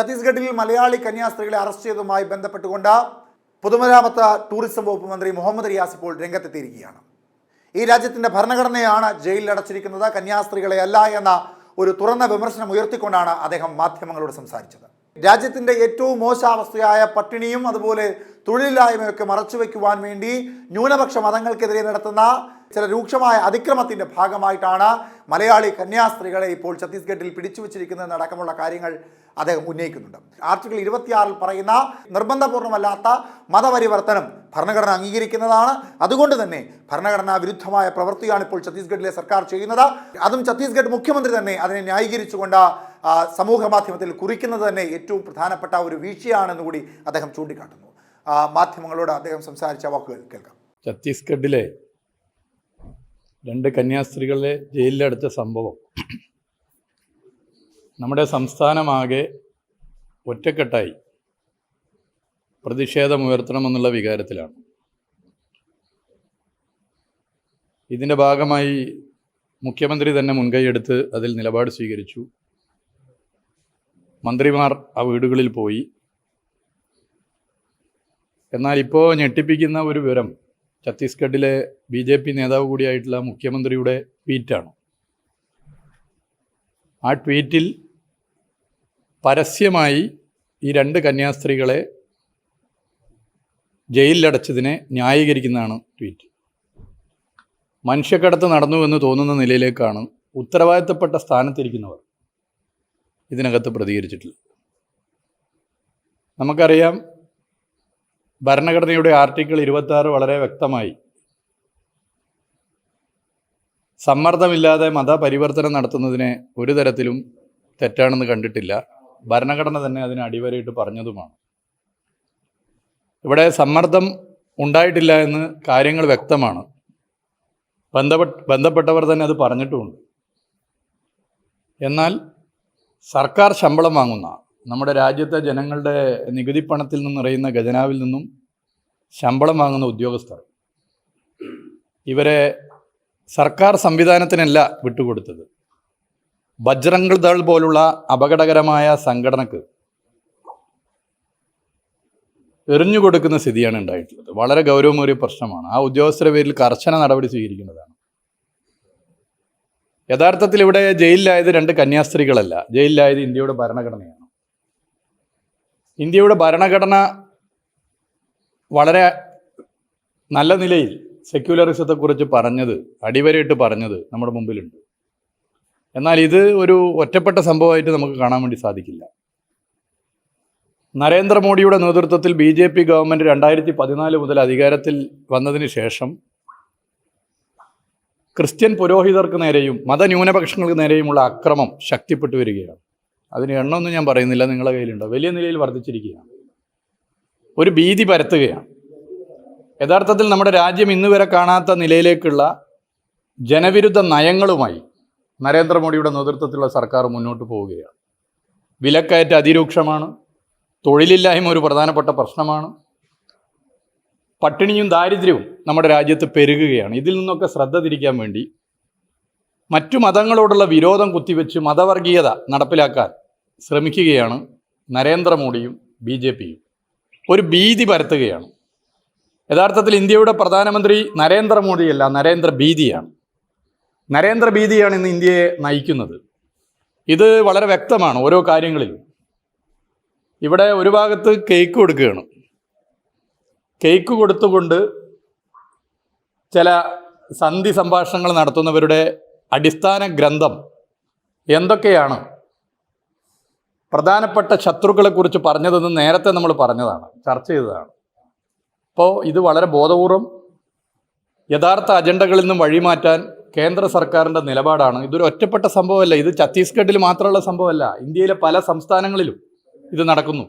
ഛത്തീസ്ഗഡിൽ മലയാളി കന്യാസ്ത്രീകളെ അറസ്റ്റ് ചെയ്തതുമായി ബന്ധപ്പെട്ടുകൊണ്ട് പൊതുമരാമത്ത് ടൂറിസം വകുപ്പ് മന്ത്രി മുഹമ്മദ് റിയാസ് ഇപ്പോൾ രംഗത്തെത്തിയിരിക്കുകയാണ്. ഈ രാജ്യത്തിന്റെ ഭരണഘടനയാണ് ജയിലിൽ അടച്ചിരിക്കുന്നത് കന്യാസ്ത്രീകളെ അല്ല എന്ന ഒരു തുറന്ന വിമർശനം ഉയർത്തിക്കൊണ്ടാണ് അദ്ദേഹം മാധ്യമങ്ങളോട് സംസാരിച്ചത്. രാജ്യത്തിന്റെ ഏറ്റവും മോശാവസ്ഥയായ പട്ടിണിയും അതുപോലെ തൊഴിലില്ലായ്മയൊക്കെ മറച്ചുവെക്കുവാൻ വേണ്ടി ന്യൂനപക്ഷ മതങ്ങൾക്കെതിരെ നടത്തുന്ന ചില രൂക്ഷമായ അതിക്രമത്തിന്റെ ഭാഗമായിട്ടാണ് മലയാളി കന്യാസ്ത്രീകളെ ഇപ്പോൾ ഛത്തീസ്ഗഡിൽ പിടിച്ചു വച്ചിരിക്കുന്നതെന്നടക്കമുള്ള കാര്യങ്ങൾ അദ്ദേഹം ഉന്നയിക്കുന്നുണ്ട്. ആർട്ടിക്കിൾ ഇരുപത്തിയാറിൽ പറയുന്ന നിർബന്ധപൂർണമല്ലാത്ത മതപരിവർത്തനം ഭരണഘടന അംഗീകരിക്കുന്നതാണ്. അതുകൊണ്ട് തന്നെ ഭരണഘടനാ വിരുദ്ധമായ പ്രവൃത്തിയാണ് ഇപ്പോൾ ഛത്തീസ്ഗഡിലെ സർക്കാർ ചെയ്യുന്നത്. അതും ഛത്തീസ്ഗഡ് മുഖ്യമന്ത്രി തന്നെ അതിനെ ന്യായീകരിച്ചുകൊണ്ട് സമൂഹ മാധ്യമത്തിൽ കുറിക്കുന്നത് തന്നെ ഏറ്റവും പ്രധാനപ്പെട്ട ഒരു വീഴ്ചയാണെന്ന് കൂടി അദ്ദേഹം ചൂണ്ടിക്കാട്ടുന്നു. മാധ്യമങ്ങളോട് അദ്ദേഹം സംസാരിച്ച വാക്കുകൾ കേൾക്കാം. ഛത്തീസ്ഗഡിലെ രണ്ട് കന്യാസ്ത്രീകളെ ജയിലിലടച്ച സംഭവം. നമ്മുടെ സംസ്ഥാനമാകെ ഒറ്റക്കെട്ടായി. പ്രതിഷേധമുയർത്തണമെന്നുള്ള വികാരത്തിലാണ്. ഇതിന്റെ ഭാഗമായി മുഖ്യമന്ത്രി തന്നെ മുൻകൈയെടുത്ത് അതിൽ നിലപാട് സ്വീകരിച്ചു. മന്ത്രിമാർ ആ വീടുകളിൽ പോയി. എന്നാൽ ഇപ്പോൾ ഞെട്ടിപ്പിക്കുന്ന ഒരു വിവരം ഛത്തീസ്ഗഡിലെ ബി ജെ പി നേതാവ് കൂടിയായിട്ടുള്ള മുഖ്യമന്ത്രിയുടെ ട്വീറ്റാണ്. ആ ട്വീറ്റിൽ പരസ്യമായി ഈ രണ്ട് കന്യാസ്ത്രീകളെ ജയിലിലടച്ചതിനെ ന്യായീകരിക്കുന്നതാണ് ട്വീറ്റ്. മനുഷ്യക്കടത്ത് നടന്നുവെന്ന് തോന്നുന്ന നിലയിലേക്കാണ് ഉത്തരവാദിത്തപ്പെട്ട സ്ഥാനത്തിരിക്കുന്നവർ. ഇതിനകത്ത് പ്രതികരിച്ചിട്ടുള്ളത് നമുക്കറിയാം ഭരണഘടനയുടെ ആർട്ടിക്കിൾ ഇരുപത്തി ആറ് വളരെ വ്യക്തമായി സമ്മർദ്ദമില്ലാതെ മതപരിവർത്തനം നടത്തുന്നതിനെ ഒരു തരത്തിലും തെറ്റാണെന്ന് കണ്ടിട്ടില്ല. ഭരണഘടന തന്നെ അതിന് അടിവരയിട്ട് പറഞ്ഞതുമാണ്. ഇവിടെ സമ്മർദ്ദം ഉണ്ടായിട്ടില്ല എന്ന് കാര്യങ്ങൾ വ്യക്തമാണ്. ബന്ധപ്പെട്ട ബന്ധപ്പെട്ടവർ തന്നെ അത് പറഞ്ഞിട്ടുമുണ്ട്. എന്നാൽ സർക്കാർ ശമ്പളം വാങ്ങുന്ന നമ്മുടെ രാജ്യത്തെ ജനങ്ങളുടെ നികുതി പണത്തിൽ നിന്നറിയുന്ന ഖജനാവിൽ നിന്നും ശമ്പളം വാങ്ങുന്ന ഉദ്യോഗസ്ഥർ. ഇവരെ സർക്കാർ സംവിധാനത്തിനല്ല വിട്ടുകൊടുത്തത്. ബജ്രംഗ് ദൾ പോലുള്ള അപകടകരമായ സംഘടനക്ക് എറിഞ്ഞു കൊടുക്കുന്ന സ്ഥിതിയാണ് ഉണ്ടായിട്ടുള്ളത്. വളരെ ഗൗരവമേറിയ പ്രശ്നമാണ്. ആ ഉദ്യോഗസ്ഥരുടെ പേരിൽ കർശന നടപടി സ്വീകരിക്കുന്നതാണ്. യഥാർത്ഥത്തിൽ ഇവിടെ ജയിലിലായത് രണ്ട് കന്യാസ്ത്രീകളല്ല. ജയിലിലായത് ഇന്ത്യയുടെ ഭരണഘടനയാണ്. ഇന്ത്യയുടെ ഭരണഘടന വളരെ നല്ല നിലയിൽ സെക്യുലറിസത്തെക്കുറിച്ച് പറഞ്ഞത് അടിവരയിട്ട് പറഞ്ഞത് നമ്മുടെ മുമ്പിലുണ്ട്. എന്നാൽ ഇത് ഒരു ഒറ്റപ്പെട്ട സംഭവമായിട്ട് നമുക്ക് കാണാൻ വേണ്ടി സാധിക്കില്ല. നരേന്ദ്രമോദിയുടെ നേതൃത്വത്തിൽ ബി ജെ പി ഗവൺമെന്റ് രണ്ടായിരത്തി പതിനാല് മുതൽ അധികാരത്തിൽ വന്നതിന് ശേഷം ക്രിസ്ത്യൻ പുരോഹിതർക്ക് നേരെയും മതന്യൂനപക്ഷങ്ങൾക്ക് നേരെയുമുള്ള അക്രമം ശക്തിപ്പെട്ടു വരികയാണ്. അതിന് എണ്ണമൊന്നും ഞാൻ പറയുന്നില്ല നിങ്ങളുടെ കയ്യിലുണ്ടോ. വലിയ നിലയിൽ വർദ്ധിച്ചിരിക്കുകയാണ്. ഒരു ഭീതി പരത്തുകയാണ്. യഥാർത്ഥത്തിൽ നമ്മുടെ രാജ്യം ഇന്ന് വരെ കാണാത്ത നിലയിലേക്കുള്ള ജനവിരുദ്ധ നയങ്ങളുമായി നരേന്ദ്രമോദിയുടെ നേതൃത്വത്തിലുള്ള സർക്കാർ മുന്നോട്ട് പോവുകയാണ്. വിലക്കയറ്റ അതിരൂക്ഷമാണ്. തൊഴിലില്ലായ്മ ഒരു പ്രധാനപ്പെട്ട പ്രശ്നമാണ്. പട്ടിണിയും ദാരിദ്ര്യവും നമ്മുടെ രാജ്യത്ത് പെരുകുകയാണ്. ഇതിൽ നിന്നൊക്കെ ശ്രദ്ധ തിരിക്കാൻ വേണ്ടി മറ്റു മതങ്ങളോടുള്ള വിരോധം കുത്തിവെച്ച് മതവർഗീയത നടപ്പിലാക്കാൻ ശ്രമിക്കുകയാണ് നരേന്ദ്രമോദിയും ബി ജെ പിയും. ഒരു ഭീതി പരത്തുകയാണ്. യഥാർത്ഥത്തിൽ ഇന്ത്യയുടെ പ്രധാനമന്ത്രി നരേന്ദ്രമോദിയല്ല നരേന്ദ്ര ഭീതിയാണ്. നരേന്ദ്ര ഭീതിയാണ് ഇന്ന് ഇന്ത്യയെ നയിക്കുന്നത്. ഇത് വളരെ വ്യക്തമാണ് ഓരോ കാര്യങ്ങളിലും. ഇവിടെ ഒരു ഭാഗത്ത് കേക്ക് കൊടുക്കുകയാണ്. കേക്ക് കൊടുത്തുകൊണ്ട് ചില സന്ധി സംഭാഷണങ്ങൾ നടത്തുന്നവരുടെ അടിസ്ഥാന ഗ്രന്ഥം എന്തൊക്കെയാണ്? പ്രധാനപ്പെട്ട ശത്രുക്കളെക്കുറിച്ച് പറഞ്ഞതെന്ന് നേരത്തെ നമ്മൾ പറഞ്ഞതാണ് ചർച്ച ചെയ്തതാണ്. അപ്പോൾ ഇത് വളരെ ബോധപൂർവം യഥാർത്ഥ അജണ്ടകളിൽ നിന്നും വഴിമാറ്റാൻ കേന്ദ്ര സർക്കാരിന്റെ നിലപാടാണ്. ഇതൊരു ഒറ്റപ്പെട്ട സംഭവമല്ല ഇത് ഛത്തീസ്ഗഡിൽ മാത്രമുള്ള സംഭവമല്ല ഇന്ത്യയിലെ പല സംസ്ഥാനങ്ങളിലും ഇത് നടക്കുന്നു.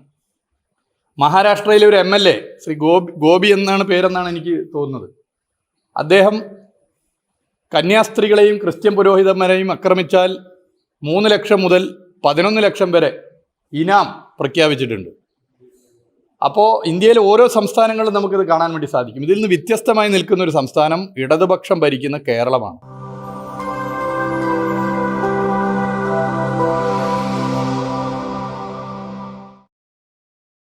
മഹാരാഷ്ട്രയിലെ ഒരു M L A Shri Gopi Gopi എന്നാണ് പേരെന്നാണ് എനിക്ക് തോന്നുന്നത്. അദ്ദേഹം കന്യാസ്ത്രീകളെയും ക്രിസ്ത്യൻ പുരോഹിതന്മാരെയും ആക്രമിച്ചാൽ മൂന്ന് ലക്ഷം മുതൽ പതിനൊന്ന് ലക്ഷം വരെ ഇനാം പ്രഖ്യാപിച്ചിട്ടുണ്ട്. അപ്പോൾ ഇന്ത്യയിലെ ഓരോ സംസ്ഥാനങ്ങളും നമുക്കിത് കാണാൻ വേണ്ടി സാധിക്കും. ഇതിൽ നിന്ന് വ്യത്യസ്തമായി നിൽക്കുന്ന ഒരു സംസ്ഥാനം ഇടതുപക്ഷം ഭരിക്കുന്ന കേരളമാണ്.